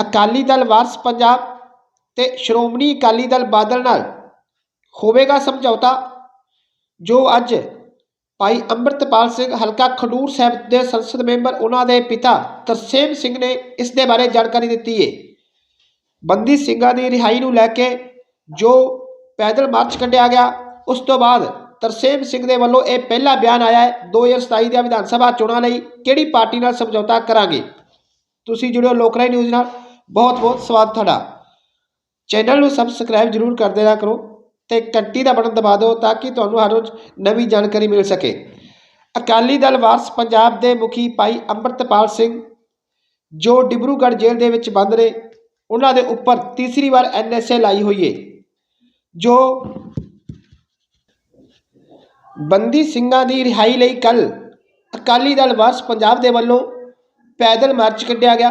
ਅਕਾਲੀ ਦਲ ਵਾਰਸ ਪੰਜਾਬ ਤੇ ਸ਼੍ਰੋਮਣੀ ਅਕਾਲੀ ਦਲ ਬਾਦਲ ਨਾਲ ਹੋਵੇਗਾ ਸਮਝੌਤਾ, ਜੋ ਅੱਜ ਭਾਈ ਅੰਮ੍ਰਿਤਪਾਲ ਸਿੰਘ ਹਲਕਾ ਖਡੂਰ ਸਾਹਿਬ ਦੇ ਸੰਸਦ ਮੈਂਬਰ, ਉਹਨਾਂ ਦੇ ਪਿਤਾ ਤਰਸੇਮ ਸਿੰਘ ਨੇ ਇਸ ਦੇ ਬਾਰੇ ਜਾਣਕਾਰੀ ਦਿੱਤੀ ਹੈ ਬੰਦੀ ਸਿੰਘਾਂ ਦੀ ਰਿਹਾਈ ਨੂੰ ਲੈ ਕੇ ਜੋ ਪੈਦਲ ਮਾਰਚ ਕੱਢਿਆ ਗਿਆ, ਉਸ ਤੋਂ ਬਾਅਦ ਤਰਸੇਮ ਸਿੰਘ ਦੇ ਵੱਲੋਂ ਇਹ ਪਹਿਲਾ ਬਿਆਨ ਆਇਆ ਹੈ 2027 ਦੀਆਂ ਵਿਧਾਨ ਸਭਾ ਚੋਣਾਂ ਲਈ ਕਿਹੜੀ ਪਾਰਟੀ ਨਾਲ ਸਮਝੌਤਾ ਕਰਾਂਗੇ। ਤੁਸੀਂ ਜੁੜਿਓ ਲੋਕਰਾਈ ਨਿਊਜ਼ ਨਾਲ। ਬਹੁਤ ਬਹੁਤ ਸਵਾਗਤ ਤੁਹਾਡਾ। ਚੈਨਲ ਨੂੰ ਸਬਸਕ੍ਰਾਈਬ ਜਰੂਰ ਕਰ ਦੇਣਾ ਕਰੋ ਤੇ ਘੰਟੀ ਦਾ ਬਟਨ ਦਬਾ ਦਿਓ ਤਾਂ ਕਿ ਤੁਹਾਨੂੰ ਹਰ ਰੋਜ਼ ਨਵੀਂ ਜਾਣਕਾਰੀ ਮਿਲ ਸਕੇ। ਅਕਾਲੀ ਦਲ ਵਾਰਸ ਪੰਜਾਬ ਦੇ ਮੁਖੀ ਭਾਈ ਅੰਮ੍ਰਿਤਪਾਲ ਸਿੰਘ, ਜੋ ਡਿਬਰੂਗੜ੍ਹ ਜੇਲ੍ਹ ਦੇ ਵਿੱਚ ਬੰਦ ਨੇ, ਉਹਨਾਂ ਦੇ ਉੱਪਰ ਤੀਸਰੀ ਵਾਰ ਐਨਐਸਏ ਲਾਈ ਹੋਈ ਹੈ ਜੋ ਬੰਦੀ ਸਿੰਘਾਂ ਦੀ ਰਿਹਾਈ ਲਈ ਕੱਲ ਅਕਾਲੀ ਦਲ ਵਾਰਸ ਪੰਜਾਬ ਦੇ ਵੱਲੋਂ ਪੈਦਲ ਮਾਰਚ ਕੱਢਿਆ ਗਿਆ।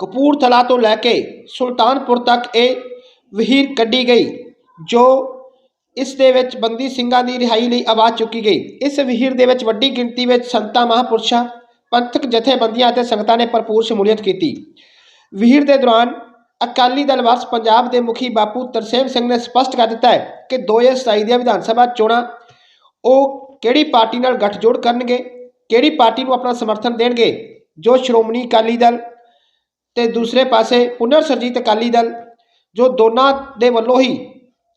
ਕਪੂਰਥਲਾ ਤੋਂ ਲੈ ਕੇ ਸੁਲਤਾਨਪੁਰ ਤੱਕ ਇਹ ਵਹੀਰ ਕੱਢੀ ਗਈ, ਜੋ ਇਸ ਦੇ ਵਿੱਚ ਬੰਦੀ ਸਿੰਘਾਂ ਦੀ ਰਿਹਾਈ ਲਈ ਆਵਾਜ਼ ਚੁੱਕੀ ਗਈ। ਇਸ ਵਹੀਰ ਦੇ ਵਿੱਚ ਵੱਡੀ ਗਿਣਤੀ ਵਿੱਚ ਸੰਤਾਂ, ਮਹਾਂਪੁਰਸ਼ਾਂ, ਪੰਥਕ ਜਥੇਬੰਦੀਆਂ ਅਤੇ ਸੰਗਤਾਂ ਨੇ ਭਰਪੂਰ ਸ਼ਮੂਲੀਅਤ ਕੀਤੀ। ਵਹੀਰ ਦੇ ਦੌਰਾਨ ਅਕਾਲੀ ਦਲ ਵਾਰਸ ਪੰਜਾਬ ਦੇ ਮੁਖੀ ਬਾਪੂ ਤਰਸੇਮ ਸਿੰਘ ਨੇ ਸਪਸ਼ਟ ਕਰ ਦਿੱਤਾ ਹੈ ਕਿ 2027 ਦੀਆਂ ਵਿਧਾਨ ਸਭਾ ਚੋਣਾਂ ਉਹ ਕਿਹੜੀ ਪਾਰਟੀ ਨਾਲ ਗੱਠਜੋੜ ਕਰਨਗੇ, ਕਿਹੜੀ ਪਾਰਟੀ ਨੂੰ ਆਪਣਾ ਸਮਰਥਨ ਦੇਣਗੇ, ਜੋ ਸ਼੍ਰੋਮਣੀ ਅਕਾਲੀ ਦਲ ਤੇ ਦੂਸਰੇ ਪਾਸੇ ਪੁਨਰ ਸਰਜੀਤ ਅਕਾਲੀ ਦਲ, ਜੋ ਦੋਨਾਂ ਦੇ ਵੱਲੋਂ ਹੀ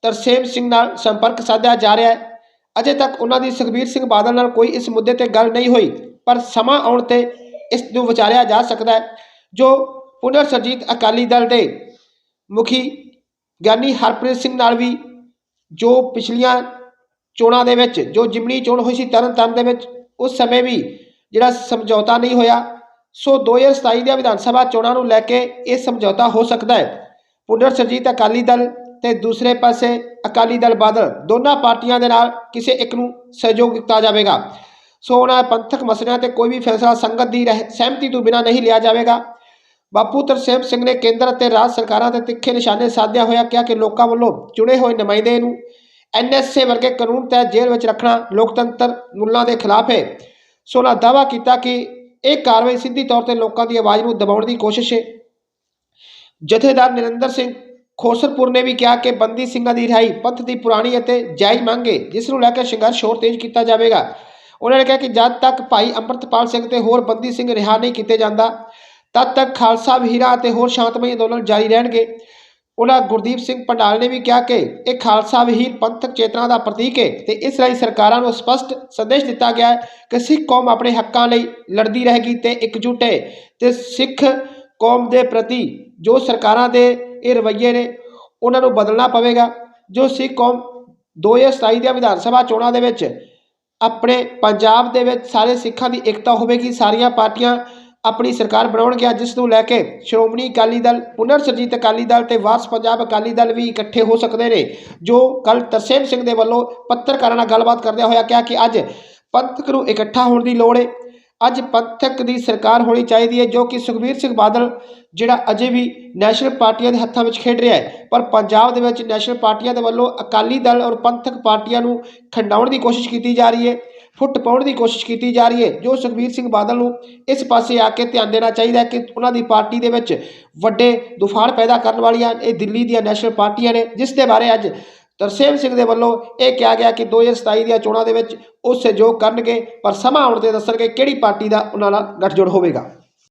ਤਰਸੇਮ ਸਿੰਘ ਨਾਲ ਸੰਪਰਕ ਸਾਧਿਆ ਜਾ ਰਿਹਾ ਹੈ। ਅਜੇ ਤੱਕ ਉਹਨਾਂ ਦੀ ਸੁਖਬੀਰ ਸਿੰਘ ਬਾਦਲ ਨਾਲ ਕੋਈ ਇਸ ਮੁੱਦੇ ਤੇ ਗੱਲ ਨਹੀਂ ਹੋਈ, ਪਰ ਸਮਾਂ ਆਉਣ ਤੇ ਇਸ ਨੂੰ ਵਿਚਾਰਿਆ ਜਾ ਸਕਦਾ ਹੈ, ਜੋ ਪੁਨਰ ਸਰਜੀਤ ਅਕਾਲੀ ਦਲ ਦੇ ਮੁਖੀ ਗਿਆਨੀ ਹਰਪ੍ਰੀਤ ਸਿੰਘ ਨਾਲ ਵੀ ਜੋ ਪਿਛਲੀਆਂ ਚੋਣਾਂ ਦੇ ਵਿੱਚ, ਜੋ ਜਿਮਣੀ ਚੋਣ ਹੋਈ ਸੀ ਤਰਨਤਾਰਨ ਦੇ ਵਿੱਚ, ਉਸ ਸਮੇਂ ਵੀ ਜਿਹੜਾ ਸਮਝੌਤਾ ਨਹੀਂ ਹੋਇਆ। ਸੋ 2027 ਦੀਆਂ ਵਿਧਾਨ ਸਭਾ ਚੋਣਾਂ ਨੂੰ ਲੈ ਕੇ ਇਹ ਸਮਝੌਤਾ ਹੋ ਸਕਦਾ ਹੈ। ਪੁਨਰ ਸਰਜੀਤ ਅਕਾਲੀ ਦਲ ਤੇ ਦੂਸਰੇ ਪਾਸੇ ਅਕਾਲੀ ਦਲ ਬਾਦਲ ਦੋਨਾਂ ਪਾਰਟੀਆਂ ਦੇ ਨਾਲ ਕਿਸੇ ਇੱਕ ਨੂੰ ਸਹਿਯੋਗ ਦਿੱਤਾ ਜਾਵੇਗਾ। ਸੋ ਉਹਨਾਂ ਪੰਥਕ ਮਸਲਿਆਂ ਤੇ ਕੋਈ ਵੀ ਫੈਸਲਾ ਸੰਗਤ ਦੀ ਰਹਿ- ਸਹਿਮਤੀ ਤੋਂ ਬਿਨਾਂ ਨਹੀਂ ਲਿਆ ਜਾਵੇਗਾ। ਬਾਪੂ ਤਰਸੇਮ ਸਿੰਘ ਨੇ ਕੇਂਦਰ ਅਤੇ ਰਾਜ ਸਰਕਾਰਾਂ ਤੇ ਤਿੱਖੇ ਨਿਸ਼ਾਨੇ ਸਾਧਿਆ ਹੋਇਆ ਕਿਹਾ ਕਿ ਲੋਕਾਂ ਵੱਲੋਂ ਚੁਣੇ ਹੋਏ ਨੁਮਾਇੰਦੇ ਨੂੰ ਐਨਐਸਏ ਵਰਗੇ ਕਾਨੂੰਨ ਤਹਿਤ ਜੇਲ੍ਹ ਵਿੱਚ ਰੱਖਣਾ ਲੋਕਤੰਤਰ ਮੁੱਲਾਂ ਦੇ ਖਿਲਾਫ ਹੈ। ਸੋ ਉਹਨਾਂ ਦਾਅਵਾ ਕੀਤਾ ਕਿ ਇਹ ਕਾਰਵਾਈ ਸਿੱਧੀ ਤੌਰ ਤੇ ਲੋਕਾਂ ਦੀ ਆਵਾਜ਼ ਨੂੰ ਦਬਾਉਣ ਦੀ ਕੋਸ਼ਿਸ਼ ਹੈ। ਜਥੇਦਾਰ ਨਰਿੰਦਰ ਸਿੰਘ ਖੋਸਰਪੁਰ ਨੇ ਵੀ ਕਿਹਾ ਕਿ ਬੰਦੀ ਸਿੰਘਾਂ ਦੀ ਰਿਹਾਈ ਪੰਥ ਦੀ ਪੁਰਾਣੀ ਅਤੇ ਜਾਇਜ਼ ਮੰਗ ਹੈ, ਜਿਸ ਨੂੰ ਲੈ ਕੇ ਸੰਘਰਸ਼ ਹੋਰ ਤੇਜ਼ ਕੀਤਾ ਜਾਵੇਗਾ। ਉਹਨਾਂ ਨੇ ਕਿਹਾ ਕਿ ਜਦ ਤੱਕ ਭਾਈ ਅੰਮ੍ਰਿਤਪਾਲ ਸਿੰਘ ਤੇ ਹੋਰ ਬੰਦੀ ਸਿੰਘ ਰਿਹਾ ਨਹੀਂ ਕੀਤੇ ਜਾਂਦਾ, ਤਦ ਤੱਕ ਖਾਲਸਾ, ਵੀਰਾਂ ਅਤੇ ਹੋਰ ਸ਼ਾਂਤਮਈ ਅੰਦੋਲਨ ਜਾਰੀ ਰਹਿਣਗੇ। ਉਹਨਾਂ ਗੁਰਦੀਪ ਸਿੰਘ ਪੰਡਾਲ ਨੇ ਵੀ ਕਿਹਾ ਕਿ ਇਹ ਖਾਲਸਾ ਵਹੀਰ ਪੰਥਕ ਚੇਤਨਾ ਦਾ ਪ੍ਰਤੀਕ ਹੈ ਤੇ ਇਸ ਲਈ ਸਰਕਾਰਾਂ ਨੂੰ ਸਪਸ਼ਟ ਸੰਦੇਸ਼ ਦਿੱਤਾ ਗਿਆ ਹੈ ਕਿ ਸਿੱਖ ਕੌਮ ਆਪਣੇ ਹੱਕਾਂ ਲਈ ਲੜਦੀ ਰਹੇਗੀ ਤੇ ਇਕਜੁੱਟ ਹੈ ਤੇ ਸਿੱਖ ਕੌਮ ਦੇ ਪ੍ਰਤੀ ਜੋ ਸਰਕਾਰਾਂ ਦੇ ਇਹ ਰਵੱਈਏ ਨੇ, ਉਹਨਾਂ ਨੂੰ ਬਦਲਣਾ ਪਵੇਗਾ। ਜੋ ਸਿੱਖ ਕੌਮ 2027 ਦੀਆਂ ਵਿਧਾਨ ਸਭਾ ਚੋਣਾਂ ਦੇ ਵਿੱਚ ਆਪਣੇ ਪੰਜਾਬ ਦੇ ਵਿੱਚ ਸਾਰੇ ਸਿੱਖਾਂ ਦੀ ਇਕਤਾ ਹੋਵੇਗੀ, ਸਾਰੀਆਂ ਪਾਰਟੀਆਂ ਆਪਣੀ ਸਰਕਾਰ ਬਣਾਉਣਗੀਆਂ ਜਿਸ ਨੂੰ ਲੈ ਕੇ ਸ਼੍ਰੋਮਣੀ ਅਕਾਲੀ ਦਲ, ਪੁਨਰ ਸਰਜੀਤ ਅਕਾਲੀ ਦਲ ਤੇ ਵਾਰਸ ਪੰਜਾਬ ਅਕਾਲੀ ਦਲ ਵੀ ਇਕੱਠੇ ਹੋ ਸਕਦੇ ਨੇ, ਜੋ ਕੱਲ ਤਰਸੇਮ ਸਿੰਘ ਦੇ ਵੱਲੋਂ ਪੱਤਰਕਾਰਾਂ ਨਾਲ ਗੱਲਬਾਤ ਕਰਦਿਆਂ ਹੋਇਆ ਕਿਹਾ ਕਿ ਅੱਜ ਪੰਥਕ ਨੂੰ ਇਕੱਠਾ ਹੋਣ ਦੀ ਲੋੜ ਹੈ ਅੱਜ ਪੰਥਕ ਦੀ ਸਰਕਾਰ ਹੋਣੀ ਚਾਹੀਦੀ ਹੈ ਜੋ ਕਿ ਸੁਖਬੀਰ ਸਿੰਘ ਬਾਦਲ, ਜਿਹੜਾ ਅਜੇ ਵੀ ਨੈਸ਼ਨਲ ਪਾਰਟੀਆਂ ਦੇ ਹੱਥਾਂ ਵਿੱਚ ਖੇਡ ਰਿਹਾ ਹੈ ਪਰ ਪੰਜਾਬ ਦੇ ਵਿੱਚ ਨੈਸ਼ਨਲ ਪਾਰਟੀਆਂ ਦੇ ਵੱਲੋਂ ਅਕਾਲੀ ਦਲ ਔਰ ਪੰਥਕ ਪਾਰਟੀਆਂ ਨੂੰ ਖੰਡਾਉਣ ਦੀ ਕੋਸ਼ਿਸ਼ ਕੀਤੀ ਜਾ ਰਹੀ ਹੈ ਫੁੱਟ ਪਾਉਣ ਦੀ ਕੋਸ਼ਿਸ਼ ਕੀਤੀ ਜਾ ਰਹੀ ਹੈ। ਜੋ ਸੁਖਬੀਰ ਸਿੰਘ ਬਾਦਲ ਨੂੰ ਇਸ ਪਾਸੇ ਆ ਕੇ ਧਿਆਨ ਦੇਣਾ ਚਾਹੀਦਾ ਹੈ ਕਿ ਉਹਨਾਂ ਦੀ ਪਾਰਟੀ ਦੇ ਵਿੱਚ ਵੱਡੇ ਤੂਫਾਨ ਪੈਦਾ ਕਰਨ ਵਾਲੀਆਂ ਇਹ ਦਿੱਲੀ ਦੀਆਂ ਨੈਸ਼ਨਲ ਪਾਰਟੀਆਂ ਨੇ, ਜਿਸ ਦੇ ਬਾਰੇ ਅੱਜ ਤਰਸੇਮ ਸਿੰਘ ਦੇ ਵੱਲੋਂ ਇਹ ਕਿਹਾ ਗਿਆ ਕਿ 2027 ਦੀਆਂ ਚੋਣਾਂ ਦੇ ਵਿੱਚ ਉਹ ਸਹਿਯੋਗ ਕਰਨਗੇ, ਪਰ ਸਮਾਂ ਆਉਣ ਤੇ ਦੱਸਣਗੇ ਕਿਹੜੀ ਪਾਰਟੀ ਦਾ ਉਹਨਾਂ ਨਾਲ ਗੱਠਜੋੜ ਹੋਵੇਗਾ।